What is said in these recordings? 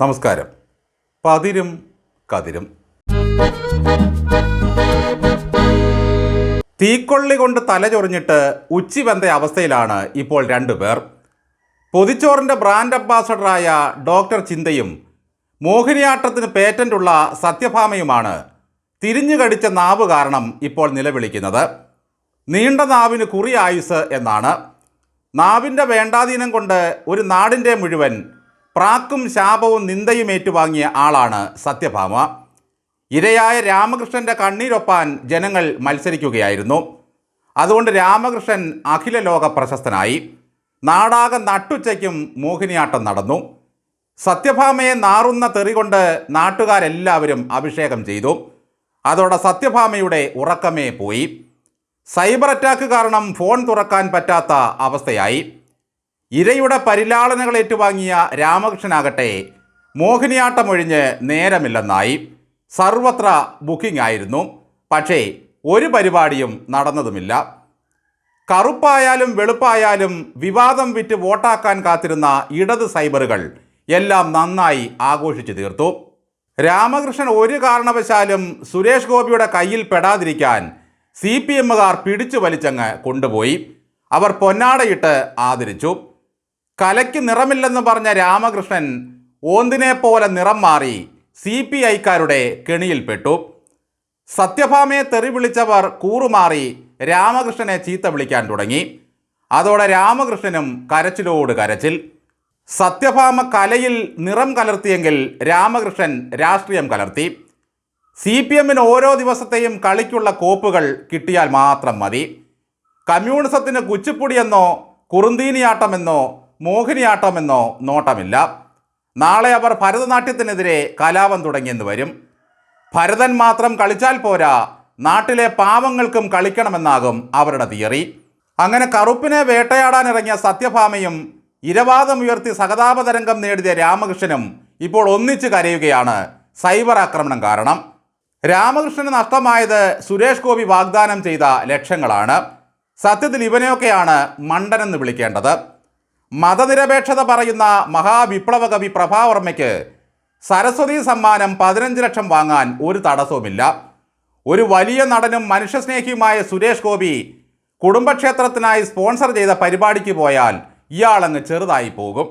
നമസ്കാരം. പതിരും കതിരും. തീക്കൊള്ളി കൊണ്ട് തലചൊറിഞ്ഞിട്ട് ഉച്ചി വെന്ത അവസ്ഥയിലാണ് ഇപ്പോൾ രണ്ടുപേർ പൊതിച്ചോറിന്റെ ബ്രാൻഡ് അംബാസഡറായ ഡോക്ടർ ചിന്തയും മോഹിനിയാട്ടത്തിന് പേറ്റന്റുള്ള സത്യഭാമയുമാണ് തിരിഞ്ഞു കടിച്ച നാവ് കാരണം ഇപ്പോൾ നിലവിളിക്കുന്നത്. നീണ്ട നാവിന് കുറി ആയുസ് എന്നാണ്. നാവിന്റെ വേണ്ടാധീനം കൊണ്ട് ഒരു നാടിന്റെ മുഴുവൻ പ്രാക്കും ശാപവും നിന്ദയും ഏറ്റുവാങ്ങിയ ആളാണ് സത്യഭാമ. ഇരയായ രാമകൃഷ്ണന്റെ കണ്ണീരൊപ്പാൻ ജനങ്ങൾ മത്സരിക്കുകയായിരുന്നു. അതുകൊണ്ട് രാമകൃഷ്ണൻ അഖില ലോക പ്രശസ്തനായി. നാടാകെ നട്ടുച്ചയ്ക്കും മോഹിനിയാട്ടം നടന്നു. സത്യഭാമയെ നാറുന്ന തെറി കൊണ്ട് നാട്ടുകാരെല്ലാവരും അഭിഷേകം ചെയ്തു. അതോടെ സത്യഭാമയുടെ ഉറക്കമേ പോയി. സൈബർ അറ്റാക്ക് കാരണം ഫോൺ തുറക്കാൻ പറ്റാത്ത അവസ്ഥയായി. ഇരയുടെ പരിലാളനകൾ ഏറ്റുവാങ്ങിയ രാമകൃഷ്ണനാകട്ടെ മോഹിനിയാട്ടമൊഴിഞ്ഞ് നേരമില്ലെന്നായി. സർവത്ര ബുക്കിംഗ് ആയിരുന്നു പക്ഷേ ഒരു പരിപാടിയും നടന്നതുമില്ല. കറുപ്പായാലും വെളുപ്പായാലും വിവാദം വിറ്റ് വോട്ടാക്കാൻ കാത്തിരുന്ന ഇടത് സൈബറുകൾ എല്ലാം നന്നായി ആഘോഷിച്ചു തീർത്തു. രാമകൃഷ്ണൻ ഒരു കാരണവശാലും സുരേഷ് ഗോപിയുടെ കയ്യിൽ പെടാതിരിക്കാൻ സി പി എമ്മുകാർ പിടിച്ചു വലിച്ചങ്ങ് കൊണ്ടുപോയി. അവർ പൊന്നാടയിട്ട് ആദരിച്ചു. കലയ്ക്ക് നിറമില്ലെന്ന് പറഞ്ഞ രാമകൃഷ്ണൻ ഓന്തിനെ പോലെ നിറം മാറി സി പി ഐക്കാരുടെ കെണിയിൽപ്പെട്ടു. സത്യഭാമയെ തെറി വിളിച്ചവർ കൂറുമാറി രാമകൃഷ്ണനെ ചീത്ത വിളിക്കാൻ തുടങ്ങി. അതോടെ രാമകൃഷ്ണനും കരച്ചിലോട് കരച്ചിൽ. സത്യഭാമ കലയിൽ നിറം കലർത്തിയെങ്കിൽ രാമകൃഷ്ണൻ രാഷ്ട്രീയം കലർത്തി. സി പി എമ്മിന് ഓരോ ദിവസത്തെയും കളിക്കുള്ള കോപ്പുകൾ കിട്ടിയാൽ മാത്രം മതി. കമ്മ്യൂണിസത്തിന് കുച്ചിപ്പുടിയെന്നോ കുറുന്തീനിയാട്ടമെന്നോ മോഹിനിയാട്ടമെന്നോ നോട്ടമില്ല. നാളെ അവർ ഭരതനാട്യത്തിനെതിരെ കലാപം തുടങ്ങിയെന്ന് വരും. ഭരതൻ മാത്രം കളിച്ചാൽ പോരാ നാട്ടിലെ പാവങ്ങൾക്കും കളിക്കണമെന്നാകും അവരുടെ തിയറി. അങ്ങനെ കറുപ്പിനെ വേട്ടയാടാനിറങ്ങിയ സത്യഭാമയും ഇരവാദമുയർത്തി സഹതാപതരംഗം നേടിയ രാമകൃഷ്ണനും ഇപ്പോൾ ഒന്നിച്ച് കരയുകയാണ്. സൈബർ ആക്രമണം കാരണം. രാമകൃഷ്ണന് നഷ്ടമായത് സുരേഷ് ഗോപി വാഗ്ദാനം ചെയ്ത ലക്ഷ്യങ്ങളാണ് സത്യത്തിൽ ഇവനെയൊക്കെയാണ് മണ്ടനെന്ന് വിളിക്കേണ്ടത്. മതനിരപേക്ഷത പറയുന്ന മഹാവിപ്ലവ കവി പ്രഭാവർമ്മയ്ക്ക് സരസ്വതി സമ്മാനം പതിനഞ്ച് ലക്ഷം വാങ്ങാൻ ഒരു തടസ്സവുമില്ല. ഒരു വലിയ നടനും മനുഷ്യസ്നേഹിയുമായ സുരേഷ് ഗോപി കുടുംബക്ഷേത്രത്തിനായി സ്പോൺസർ ചെയ്ത പരിപാടിക്ക് പോയാൽ ഇയാളങ്ങ് ചെറുതായി പോകും.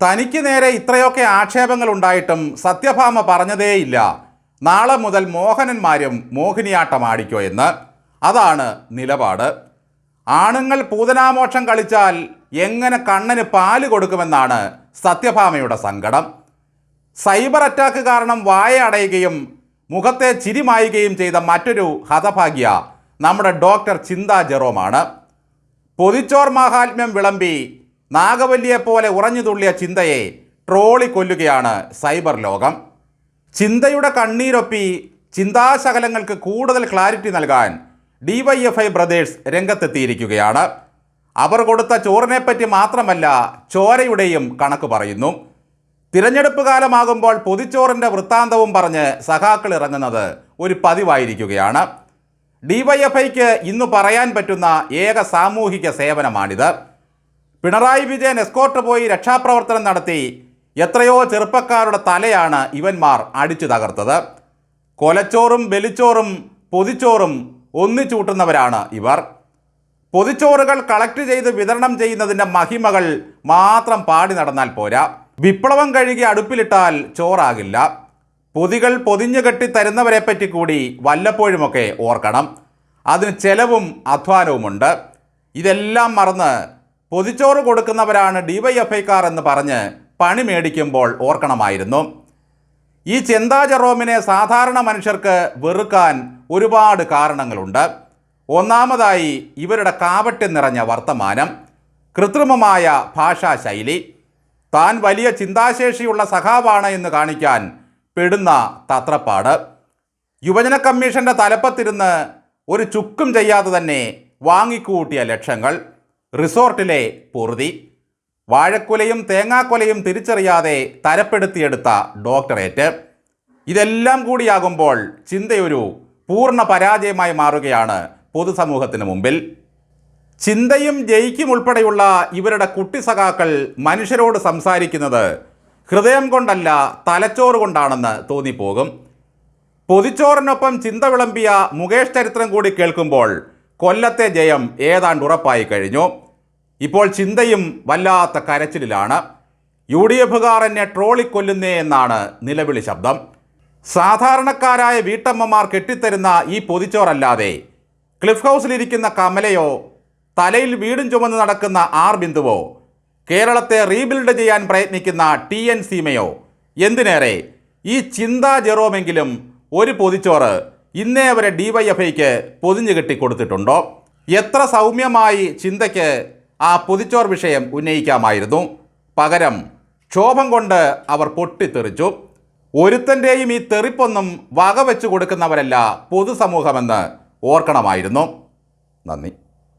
തനിക്ക് നേരെ ഇത്രയൊക്കെ ആക്ഷേപങ്ങൾ ഉണ്ടായിട്ടും സത്യഭാമ പറഞ്ഞതേയില്ല. നാളെ മുതൽ മോഹനന്മാരും മോഹിനിയാട്ടം ആടിക്കോ എന്ന്. അതാണ് നിലപാട്. ആണുങ്ങൾ പൂതനാമോക്ഷം കളിച്ചാൽ എങ്ങനെ കണ്ണന് പാൽ കൊടുക്കുമെന്നാണ് സത്യഭാമയുടെ സങ്കടം. സൈബർ അറ്റാക്ക് കാരണം വായ അടയുകയും മുഖത്തെ ചിരിമായുകയും ചെയ്ത മറ്റൊരു ഹതഭാഗ്യ നമ്മുടെ ഡോക്ടർ ചിന്താ ജെറോമാണ്. പൊതിച്ചോർ മാഹാത്മ്യം വിളമ്പി നാഗവല്ലിയെപ്പോലെ ഉറഞ്ഞു തുള്ളിയ ചിന്തയെ ട്രോളി കൊല്ലുകയാണ് സൈബർ ലോകം. ചിന്തയുടെ കണ്ണീരൊപ്പി ചിന്താശകലങ്ങൾക്ക് കൂടുതൽ ക്ലാരിറ്റി നൽകാൻ ഡിവൈഎഫ്ഐ ബ്രദേഴ്സ് രംഗത്തെത്തിയിരിക്കുകയാണ്. അവർ കൊടുത്ത ചോറിനെപ്പറ്റി മാത്രമല്ല ചോരയുടെയും കണക്ക് പറയുന്നു. തിരഞ്ഞെടുപ്പ് കാലമാകുമ്പോൾ പൊതിച്ചോറിന്റെ വൃത്താന്തവും പറഞ്ഞ് സഖാക്കൾ ഇറങ്ങുന്നത് ഒരു പതിവായിരിക്കുകയാണ്. ഡിവൈഎഫ്ഐക്ക് ഇന്ന് പറയാൻ പറ്റുന്ന ഏക സാമൂഹിക സേവനമാണിത്. പിണറായി വിജയൻ എസ്കോർട്ട് പോയി രക്ഷാപ്രവർത്തനം നടത്തി എത്രയോ ചെറുപ്പക്കാരുടെ തലയാണ് ഇവന്മാർ അടിച്ചു തകർത്തത്. കൊലച്ചോറും ബലിച്ചോറും പൊതിച്ചോറും ഒന്നിച്ചൂട്ടുന്നവരാണ് ഇവർ. പൊതിച്ചോറുകൾ കളക്ട് ചെയ്ത് വിതരണം ചെയ്യുന്നതിന്റെ മഹിമകൾ മാത്രം പാടി നടന്നാൽ പോരാ. വിപ്ലവം കഴുകി അടുപ്പിലിട്ടാൽ ചോറാകില്ല. പൊതികൾ പൊതിഞ്ഞു കെട്ടി തരുന്നവരെ തരുന്നവരെപ്പറ്റി കൂടി വല്ലപ്പോഴുമൊക്കെ ഓർക്കണം. അതിന് ചെലവും അധ്വാനവുമുണ്ട്. ഇതെല്ലാം മറന്ന് പൊതിച്ചോറ് കൊടുക്കുന്നവരാണ് ഡിവൈഎഫ്ഐക്കാർ എന്ന് പറഞ്ഞ് പണി മേടിക്കുമ്പോൾ ഓർക്കണമായിരുന്നു. ഈ ചെന്താ ജെറോമിനെ സാധാരണ മനുഷ്യർക്ക് വെറുക്കാൻ ഒരുപാട് കാരണങ്ങളുണ്ട്. ഒന്നാമതായി ഇവരുടെ കാവട്യം നിറഞ്ഞ വർത്തമാനം കൃത്രിമമായ ഭാഷാശൈലി താൻ വലിയ ചിന്താശേഷിയുള്ള സഖാവാണ് എന്ന് കാണിക്കാൻ പെടുന്ന തത്രപ്പാട്. യുവജന കമ്മീഷന്റെ തലപ്പത്തിരുന്ന് ഒരു ചുക്കും ചെയ്യാതെ തന്നെ വാങ്ങിക്കൂട്ടിയ ലക്ഷങ്ങൾ റിസോർട്ടിലെ പൊറുതി വാഴക്കുലയും തേങ്ങാക്കൊലയും തിരിച്ചറിയാതെ തരപ്പെടുത്തിയെടുത്ത ഡോക്ടറേറ്റ്. ഇതെല്ലാം കൂടിയാകുമ്പോൾ ചിന്തയൊരു പൂർണ പരാജയമായി മാറുകയാണ് പൊതുസമൂഹത്തിന് മുമ്പിൽ ചിന്തയും ജയിക്കും ഉൾപ്പെടെയുള്ള ഇവരുടെ കുട്ടി സഖാക്കൾ മനുഷ്യരോട് സംസാരിക്കുന്നത് ഹൃദയം കൊണ്ടല്ല തലച്ചോറ് കൊണ്ടാണെന്ന് തോന്നിപ്പോകും. പൊതിച്ചോറിനൊപ്പം ചിന്ത വിളമ്പിയ മുകേഷ് ചരിത്രം കൂടി കേൾക്കുമ്പോൾ കൊല്ലത്തെ ജയം ഏതാണ്ട് ഉറപ്പായി കഴിഞ്ഞു. ഇപ്പോൾ ചിന്തയും വല്ലാത്ത കരച്ചിലിലാണ്. യു ഡി എഫുകാർ എന്നെ ട്രോളിക്കൊല്ലുന്നേ എന്നാണ് നിലവിളി ശബ്ദം. സാധാരണക്കാരായ വീട്ടമ്മമാർ കെട്ടിത്തരുന്ന ഈ പൊതിച്ചോറല്ലാതെ ക്ലിഫ് ഹൗസിലിരിക്കുന്ന കമലയോ തലയിൽ വീടും ചുമന്ന് നടക്കുന്ന ആർ ബിന്ദുവോ? കേരളത്തെ റീബിൽഡ് ചെയ്യാൻ പ്രയത്നിക്കുന്ന ടി എൻ സീമയോ? എന്തിനേറെ? ഈ ചിന്താ ജെറോമെങ്കിലും ഒരു പൊതിച്ചോറ് ഇന്നേ വരെ ഡിവൈഎഫ്ഐക്ക് പൊതിഞ്ഞു കെട്ടി കൊടുത്തിട്ടുണ്ടോ എത്ര സൗമ്യമായി ചിന്തയ്ക്ക് ആ പൊതിച്ചോർ വിഷയം ഉന്നയിക്കാമായിരുന്നു. പകരം ക്ഷോഭം കൊണ്ട് അവർ പൊട്ടിത്തെറിച്ചു. ഒരുത്തന്റെയും ഈ തെറിപ്പൊന്നും വകവെച്ചു കൊടുക്കുന്നവരല്ല പൊതുസമൂഹമെന്ന് ഓർക്കണമായിരുന്നു. നന്ദി.